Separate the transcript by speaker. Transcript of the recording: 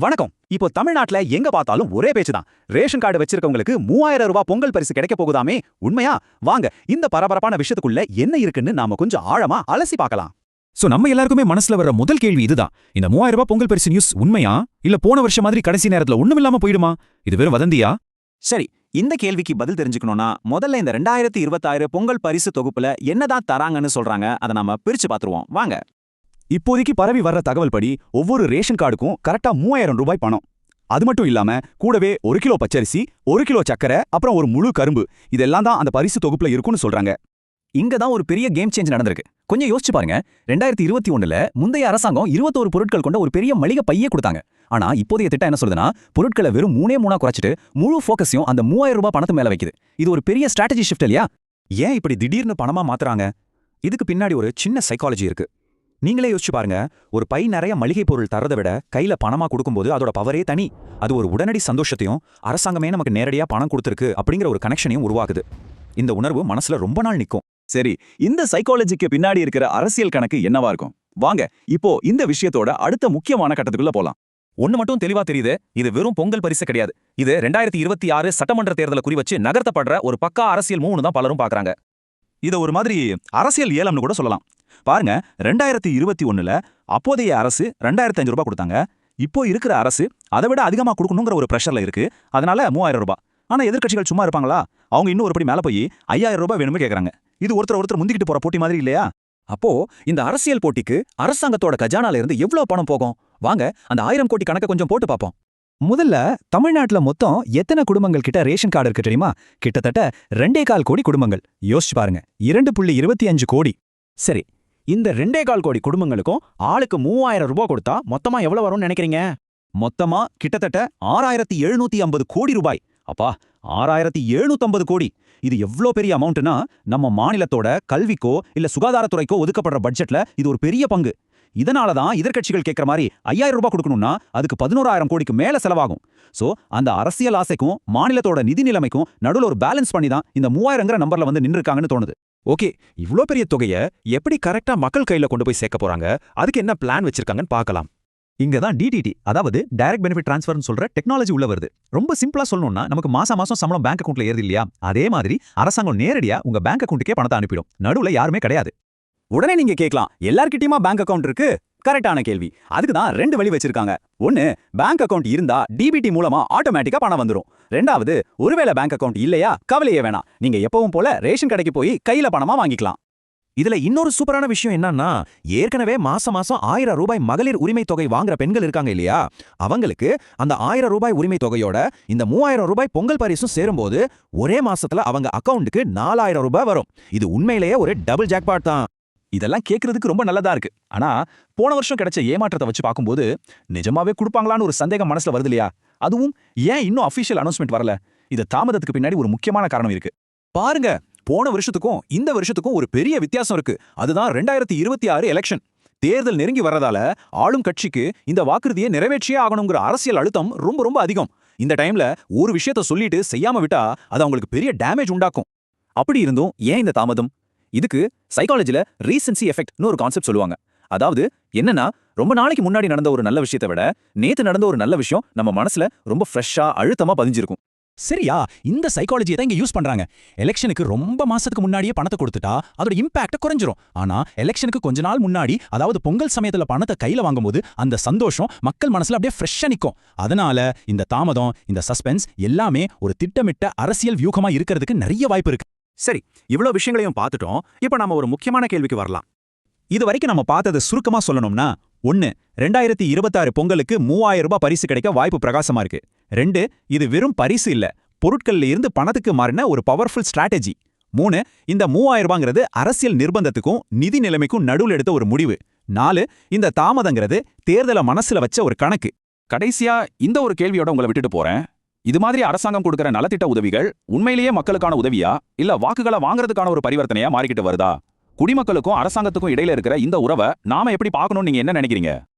Speaker 1: வணக்கம். இப்போ தமிழ்நாட்டுல எங்க பார்த்தாலும் ஒரே பேச்சு தான் ரேஷன் கார்டு வச்சிருக்கவங்களுக்கு மூவாயிரம் ரூபாய் பொங்கல் பரிசு கிடைக்க போகுதாமே? உண்மையா? வாங்க இந்த பரபரப்பான விஷயத்துக்குள்ள என்ன இருக்குன்னு நாம கொஞ்சம் ஆழமா அலசி பார்க்கலாம்.
Speaker 2: சோ நம்ம எல்லாருக்குமே மனசுல வர்ற முதல் கேள்வி இதுதான். இந்த மூவாயிரம் ரூபாய் பொங்கல் பரிசு நியூஸ் உண்மையா? இல்ல போன வருஷம் மாதிரி கடைசி நேரத்துல ஒண்ணுமில்லாம போயிடுமா? இது வெறும் வதந்தியா?
Speaker 1: சரி இந்த கேள்விக்கு பதில் தெரிஞ்சுக்கணும்னா முதல்ல இந்த ரெண்டாயிரத்தி இருபத்தாறு பொங்கல் பரிசு தொகுப்புல என்னதான் தராங்கன்னு சொல்றாங்க அதை நாம பிரிச்சு பாத்துருவோம் வாங்க.
Speaker 3: இப்போதைக்கு பரவி வர்ற தகவல் படி ஒவ்வொரு ரேஷன் கார்டுக்கும் கரெக்டா மூவாயிரம் ரூபாய் பணம். அது மட்டும் இல்லாம கூடவே ஒரு கிலோ பச்சரிசி ஒரு கிலோ சக்கரை அப்புறம் ஒரு முழு கரும்பு. இதெல்லாம் தான் அந்த பரிசு தொகுப்புல இருக்கும்னு சொல்றாங்க.
Speaker 2: இங்க தான் ஒரு பெரிய கேம் சேஞ்ச் நடந்திருக்கு. கொஞ்சம் யோசிச்சு பாருங்க. ரெண்டாயிரத்தி இருபத்தி ஒண்ணுல முந்தைய அரசாங்கம் இருபத்தோரு பொருட்கள் கொண்ட ஒரு பெரிய மளிகை பையே கொடுத்தாங்க. ஆனா இப்போதைய திட்டம் என்ன சொல்லுதுன்னா பொருட்களை வெறும் மூணே மூணா குறைச்சிட்டு முழு ஃபோக்கஸையும் அந்த மூவாயிரம் ரூபாய் பணத்து மேல வைக்குது. இது ஒரு பெரிய ஸ்ட்ராட்டஜி ஷிஃப்ட் இல்லையா?
Speaker 1: ஏன் இப்படி திடீர்னு பணமா மாத்துறாங்க? இதுக்கு பின்னாடி ஒரு சின்ன சைக்காலஜி இருக்கு. நீங்களே யோசிச்சு பாருங்க. ஒரு பை நிறைய மளிகை பொருள் தரதை விட கையில பணமா கொடுக்கும்போது அதோட பவரே தனி. அது ஒரு உடனடி சந்தோஷத்தையும் அரசாங்கமே நமக்கு நேரடியா பணம் கொடுத்துருக்கு அப்படிங்கிற ஒரு கனெக்ஷனையும் உருவாக்குது. இந்த உணர்வு மனசுல ரொம்ப நாள் நிக்கும்.
Speaker 3: சரி இந்த சைக்காலஜிக்கு பின்னாடி இருக்கிற அரசியல் கணக்கு என்னவா இருக்கும்? வாங்க இப்போ இந்த விஷயத்தோட அடுத்த முக்கியமான கட்டத்துக்குள்ள போலாம்.
Speaker 2: ஒன்னு மட்டும் தெளிவா தெரியுது. இது வெறும் பொங்கல் பரிசு கிடையாது. இது ரெண்டாயிரத்தி இருபத்தி ஆறு சட்டமன்ற தேர்தலை குறிவச்சு நகர்த்தப்படுற ஒரு பக்கா அரசியல் மூணு தான் பலரும் பாக்குறாங்க.
Speaker 3: இத ஒரு மாதிரி அரசியல் ஏலம்னு கூட சொல்லலாம். பாருங்க ரெண்டாயிரத்தி இருபத்தி ஒன்னுல அப்போதைய அரசு ரெண்டாயிரத்தி அஞ்சு ரூபாய் கொடுத்தாங்க. இப்போ இருக்கிற அரசு அதை விட அதிகமா கொடுக்கணுங்கிற ஒரு ப்ரெஷர்ல இருக்கு. அதனால மூவாயிரம் ரூபாய். ஆனா எதிர்க்கட்சிகள் சும்மா இருப்பாங்களா? அவங்க இன்னும் ஒருபடி மேல போய் ஐயாயிரம் ரூபாய் வேணும்னு கேக்குறாங்க. இது ஒருத்தர் ஒருத்தர் முந்திக்கிட்டு போற போட்டி மாதிரி இல்லையா?
Speaker 2: அப்போ இந்த அரசியல் போட்டிக்கு அரசாங்கத்தோட கஜானால இருந்து எவ்வளவு பணம் போகும்? வாங்க அந்த ஆயிரம் கோடி கணக்க கொஞ்சம் போட்டு பார்ப்போம். முதல்ல தமிழ்நாட்டுல மொத்தம் எத்தனை குடும்பங்கள் கிட்ட ரேஷன் கார்டு இருக்கு தெரியுமா? கிட்டத்தட்ட ரெண்டே கால் கோடி குடும்பங்கள். யோசிச்சு பாருங்க. இரண்டு புள்ளி இருபத்தி அஞ்சு கோடி.
Speaker 1: சரி இந்த ரெண்டே கால் கோடி குடும்பங்களுக்கும் ஆளுக்கு மூவாயிரம் ரூபாய் கொடுத்தா மொத்தமா எவ்வளவு வரும்னு நினைக்கிறீங்க? மொத்தமா கிட்டத்தட்ட ஆறாயிரத்தி எழுநூத்தி ஐம்பது கோடி ரூபாய். அப்பா ஆறாயிரத்தி எழுநூத்தம்பது கோடி. இது எவ்வளோ பெரிய அமௌண்ட்னா நம்ம மாநிலத்தோட கல்விக்கோ இல்ல சுகாதாரத்துறைக்கோ ஒதுக்கப்படுற பட்ஜெட்ல இது ஒரு பெரிய பங்கு. இதனால தான் எதிர்கட்சிகள் கேட்குற மாதிரி ஐயாயிரம் ரூபாய் கொடுக்கணும்னா அதுக்கு பதினோராயிரம் கோடிக்கு மேல செலவாகும். சோ அந்த அரசியல் ஆசைக்கும் மாநிலத்தோட நிதி நிலைமைக்கும் நடுவுல ஒரு பேலன்ஸ் பண்ணி தான் இந்த மூவாயிரங்கிற நம்பர்ல வந்து நின்றுருக்காங்கன்னு தோணுது.
Speaker 2: ஓகே இவ்ளோ பெரிய தொகைய எப்படி கரெக்டா மக்கள் கையில கொண்டு போய் சேர்க்க போறாங்க? அதுக்கு என்ன பிளான் வச்சிருக்காங்கன்னு பார்க்கலாம்.
Speaker 3: இங்க தான் டிடிடி அதாவது டைரக்ட் பெனிஃபிட் ட்ரான்ஸ்ஃபர்னு சொல்ற டெக்னாலஜி உள்ள வருது. ரொம்ப சிம்பிளா சொல்லணும்னா நமக்கு மாசம் மாசம் சம்பளம் பேங்க் அக்கவுண்ட்ல ஏறுது இல்லையா? அதே மாதிரி அரசாங்கம் நேரடியா உங்க பேங்க் அக்கௌண்ட்டுக்கே பணத்தை அனுப்பிடும். நடுவுல யாருமே கிடையாது.
Speaker 1: உடனே நீங்க கேட்கலாம் எல்லார்கிட்டயுமா பேங்க் அக்கவுண்ட் இருக்கு? கரெக்டான கேள்வி. அதுக்கு தான் ரெண்டு வழி வச்சிருக்காங்க. ஒன்னு பேங்க் அக்கவுண்ட் இருந்தா டிபிடி மூலமா ஆட்டோமேட்டிக்கா பணம் வந்துரும். ரெண்டாவது ஒருவேளை பேங்க் அக்கவுண்ட் இல்லையா கவலையே வேணாம். நீங்க எப்பவும் போல ரேஷன் கடைக்கு போய் கையில பணமா வாங்கிக்கலாம்.
Speaker 2: இதுல இன்னொரு சூப்பரான விஷயம் என்னன்னா ஏற்கனவே மாசம் மாசம் ஆயிரம் ரூபாய் மகளிர் உரிமை தொகை வாங்குற பெண்கள் இருக்காங்க இல்லையா? அவங்களுக்கு அந்த ஆயிரம் ரூபாய் உரிமை தொகையோட இந்த மூவாயிரம் ரூபாய் பொங்கல் பரிசும் சேரும்போது ஒரே மாசத்துல அவங்க அக்கவுண்ட்டுக்கு நாலாயிரம் ரூபாய் வரும். இது உண்மையிலேயே ஒரு டபுள் ஜாக்பாட் தான்.
Speaker 3: இதெல்லாம் கேட்கறதுக்கு ரொம்ப நல்லதா இருக்கு. ஆனா போன வருஷம் கிடைச்ச ஏமாற்றத்தை வச்சு பார்க்கும்போது நிஜமாவே கொடுப்பாங்களான்னு ஒரு சந்தேகம் மனசுல வருது இல்லையா? அதுவும் ஏன் இன்னும் அஃபிஷியல் அனௌன்ஸ்மெண்ட் வரல? இது தாமதத்துக்கு பின்னாடி ஒரு முக்கியமான காரணம் இருக்கு.
Speaker 1: பாருங்க போன வருஷத்துக்கும் இந்த வருஷத்துக்கும் ஒரு பெரிய வித்தியாசம் இருக்கு. அதுதான் ரெண்டாயிரத்தி இருபத்தி ஆறு எலெக்ஷன் தேர்தல் நெருங்கி வர்றதால ஆளும் கட்சிக்கு இந்த வாக்குறுதியை நிறைவேற்றியே ஆகணுங்கிற அரசியல் அழுத்தம் ரொம்ப ரொம்ப அதிகம். இந்த டைம்ல ஒரு விஷயத்த சொல்லிட்டு செய்யாம விட்டா அது அவங்களுக்கு பெரிய டேமேஜ் உண்டாக்கும்.
Speaker 3: அப்படி இருந்தும் ஏன் இந்த தாமதம்? இதுக்கு சைக்காலஜில ரீசன்சி எஃபெக்ட்னு ஒரு கான்செப்ட் சொல்லுவாங்க. அதாவது என்னன்னா ரொம்ப நாளைக்கு முன்னாடி நடந்த ஒரு நல்ல விஷயத்தை விட நேத்து நடந்த ஒரு நல்ல விஷயம் நம்ம மனசுல ரொம்ப ஃப்ரெஷ்ஷா அழுத்தமா பதிஞ்சிருக்கும்.
Speaker 2: சரியா? இந்த சைக்காலஜியை தான் இங்க யூஸ் பண்றாங்க. எலெக்ஷனுக்கு ரொம்ப மாசத்துக்கு முன்னாடியே பணத்தை கொடுத்துட்டா அதோட இம்பாக்ட் குறைஞ்சிரும். ஆனா எலெக்ஷனுக்கு கொஞ்ச நாள் முன்னாடி அதாவது பொங்கல் சமயத்துல பணத்தை கையில வாங்கும்போது அந்த சந்தோஷம் மக்கள் மனசுல அப்படியே ஃப்ரெஷ்ஷா நிற்கும் அதனால இந்த தாமதம் இந்த சஸ்பென்ஸ் எல்லாமே ஒரு திட்டமிட்ட அரசியல் வியூகமா இருக்கிறதுக்கு நிறைய வாய்ப்பு இருக்கு.
Speaker 1: சரி இவ்வளோ விஷயங்களையும் பார்த்துட்டோம். இப்போ நாம ஒரு முக்கியமான கேள்விக்கு வரலாம். இது வரைக்கும் நம்ம பார்த்ததை சுருக்கமா சொல்லணும்னா ஒன்னு ரெண்டாயிரத்தி இருபத்தாறு பொங்கலுக்கு மூவாயிரம் ரூபாய் பரிசு கிடைக்க வாய்ப்பு பிரகாசமா இருக்கு. ரெண்டு இது வெறும் பரிசு இல்ல பொருட்கள்ல இருந்து பணத்துக்கு மாறின ஒரு பவர்ஃபுல் ஸ்ட்ராட்டஜி மூணு இந்த மூவாயிரம் ரூபாங்கிறது அரசியல் நிர்பந்தத்துக்கும் நிதி நிலைமைக்கும் நடுவில் எடுத்த ஒரு முடிவு. நாலு இந்த தாமதங்கிறது தேர்தலை மனசுல வச்ச ஒரு கணக்கு.
Speaker 3: கடைசியா இந்த ஒரு கேள்வியோட உங்களை விட்டுட்டு போறேன். இது மாதிரி அரசாங்கம் கொடுக்கிற நலத்திட்ட உதவிகள் உண்மையிலேயே மக்களுக்கான உதவியா? இல்ல வாக்குகளை வாங்குறதுக்கான ஒரு பரிவர்த்தனையா மாறிக்கிட்டு வருதா? குடிமக்களுக்கும் அரசாங்கத்துக்கும் இடையில இருக்கிற இந்த உறவை நாம எப்படி பார்க்கணும்னு நீங்க என்ன நினைக்கிறீங்க?